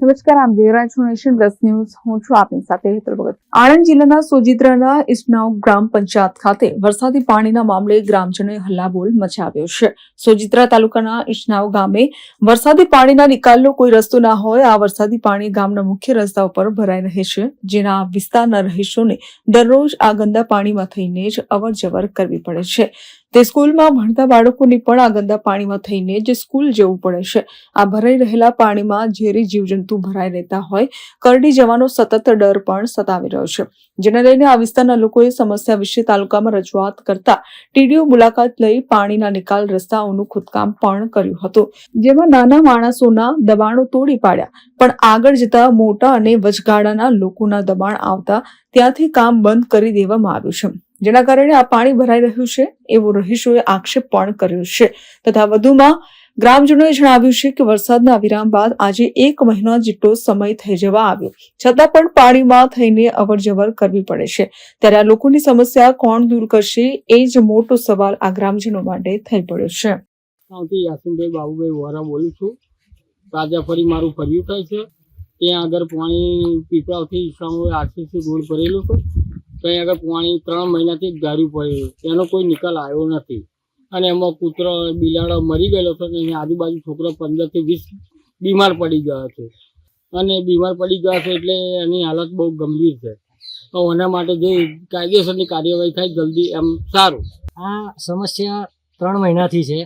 નમસ્કાર, આમ Devraj nation Plus news. હું છું આપની સાથે હેતલ ભગત. આણંદ જિલ્લાના સોજિત્રાના ઇસનાવ ગ્રામ પંચાયત ખાતે વરસાદી પાણીના મામલે ગ્રામજનોએ હલ્લાબોલ મચાવ્યો છે. સોજિત્રા તાલુકાના ઇસનાવ ગામે વરસાદી પાણીના નિકાલનો કોઈ રસ્તો ના હોય, આ વરસાદી પાણી ગામના મુખ્ય રસ્તા ઉપર ભરાઈ રહે છે. જેના વિસ્તારના રહીશોને દરરોજ આ ગંદા પાણીમાં થઈને જ અવર જવર કરવી પડે છે. તે સ્કૂલમાં ભણતા બાળકોને પણ આ ગંદા પાણીમાં થઈને જ સ્કૂલ જવું પડે છે. આ ભરાઈ રહેલા પાણીમાં ઝેરી જીવજંતુ ભરાઈ રહેતા હોય, કરડી જવાનો સતત ડર પણ સતાવી રહ્યો છે. જેને લઈને આ વિસ્તારના લોકોએ સમસ્યા વિશે તાલુકામાં રજૂઆત કરતા ટીડીઓ મુલાકાત લઈ પાણીના નિકાલ રસ્તાઓનું ખોદકામ પણ કર્યું હતું. જેમાં નાના માણસોના દબાણો તોડી પાડ્યા, પણ આગળ જતા મોટા અને વચગાળાના લોકોના દબાણ આવતા ત્યાંથી કામ બંધ કરી દેવામાં આવ્યું છે. જેના કારણે આ પાણી ભરાઈ રહ્યું છે એવો રહીશોએ આક્ષેપ પણ કર્યો છે. તથા વધુમાં ગ્રામજનોએ જણાવ્યું છે કે વરસાદના વિરામ બાદ આજે એક મહિના જેટલો સમય થઈ જવા આવ્યો. છતાં પણ પાણીમાં થઈને અવરજવર કરવી પડે છે. ત્યારે આ લોકોની સમસ્યા કોણ દૂર કરશે એ જ મોટો સવાલ આ ગ્રામજનો માટે થઈ પડ્યો છે. યાસીનભાઈ બાબુભાઈ વોરા બોલું છું. તાજા ફરી મારું ફર્યું થાય છે. ત્યાં આગળ પાણી પીપળાવથી ઈસરામોએ આરસીસી રોડ ભરેલું છે ત્યાં આગળ પાણી ત્રણ મહિનાથી જ ગાડ્યું પડેલું એનો કોઈ નિકાલ આવ્યો નથી. અને એમાં કૂતરો બિલાડો મરી ગયેલો હતો એની આજુબાજુ છોકરો પંદરથી વીસ બીમાર પડી ગયો છે. અને બીમાર પડી ગયા છે એટલે એની હાલત બહુ ગંભીર છે. તો એના માટે જે કાયદેસરની કાર્યવાહી થાય જલ્દી એમ સારું. આ સમસ્યા ત્રણ મહિનાથી છે.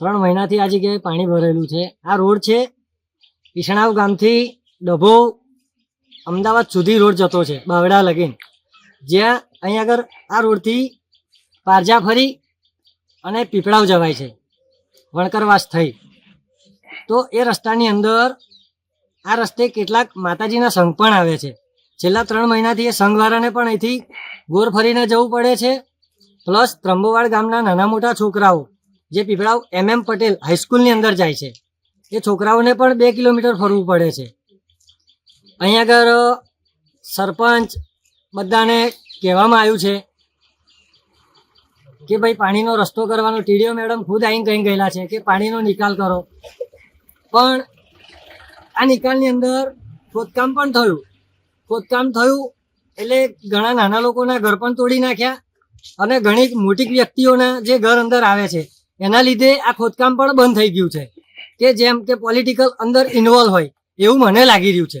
ત્રણ મહિનાથી આ જગ્યાએ પાણી ભરેલું છે. આ રોડ છે ઈસણાવ ગામથી ડભો અમદાવાદ સુધી રોડ જતો છે, બાવડા લગીન. જ્યાં અહીં આગળ આ રોડથી પારજા ફરી અને પીપળાવ જવાય છે. વણકરવાસ થઈ. તો એ રસ્તાની અંદર આ રસ્તે કેટલાક માતાજીના સંઘ પણ આવે છે. છેલ્લા ત્રણ મહિનાથી એ સંઘવાળાને પણ અહીંથી ગોર ફરીને જવું પડે છે. પ્લસ ત્રંબોવાડ ગામના નાના મોટા છોકરાઓ, જે પીપળાવ એમ એમ પટેલ હાઈસ્કૂલની અંદર જાય છે. એ છોકરાઓને પણ બે કિલોમીટર ફરવું પડે છે. અહીં આગળ સરપંચ બધાને કહેવામાં આવ્યું છે કે ભાઈ પાણીનો રસ્તો કરવાનો ટીડીઓ મેડમ ખુદ આવીને કહી ગયેલા છે કે પાણીનો નિકાલ કરો. પણ આ નિકાલની અંદર ખોદકામ પણ થયું. ખોદકામ થયું એટલે ઘણા નાના લોકોના ઘર પણ તોડી નાખ્યા અને ઘણી મોટી વ્યક્તિઓના જે ઘર અંદર આવે છે, એના લીધે આ ખોદકામ પણ બંધ થઈ ગયું છે. કે જેમ કે પોલિટિકલ અંદર ઇન્વોલ્વ હોય, એવું મને લાગી રહ્યું છે.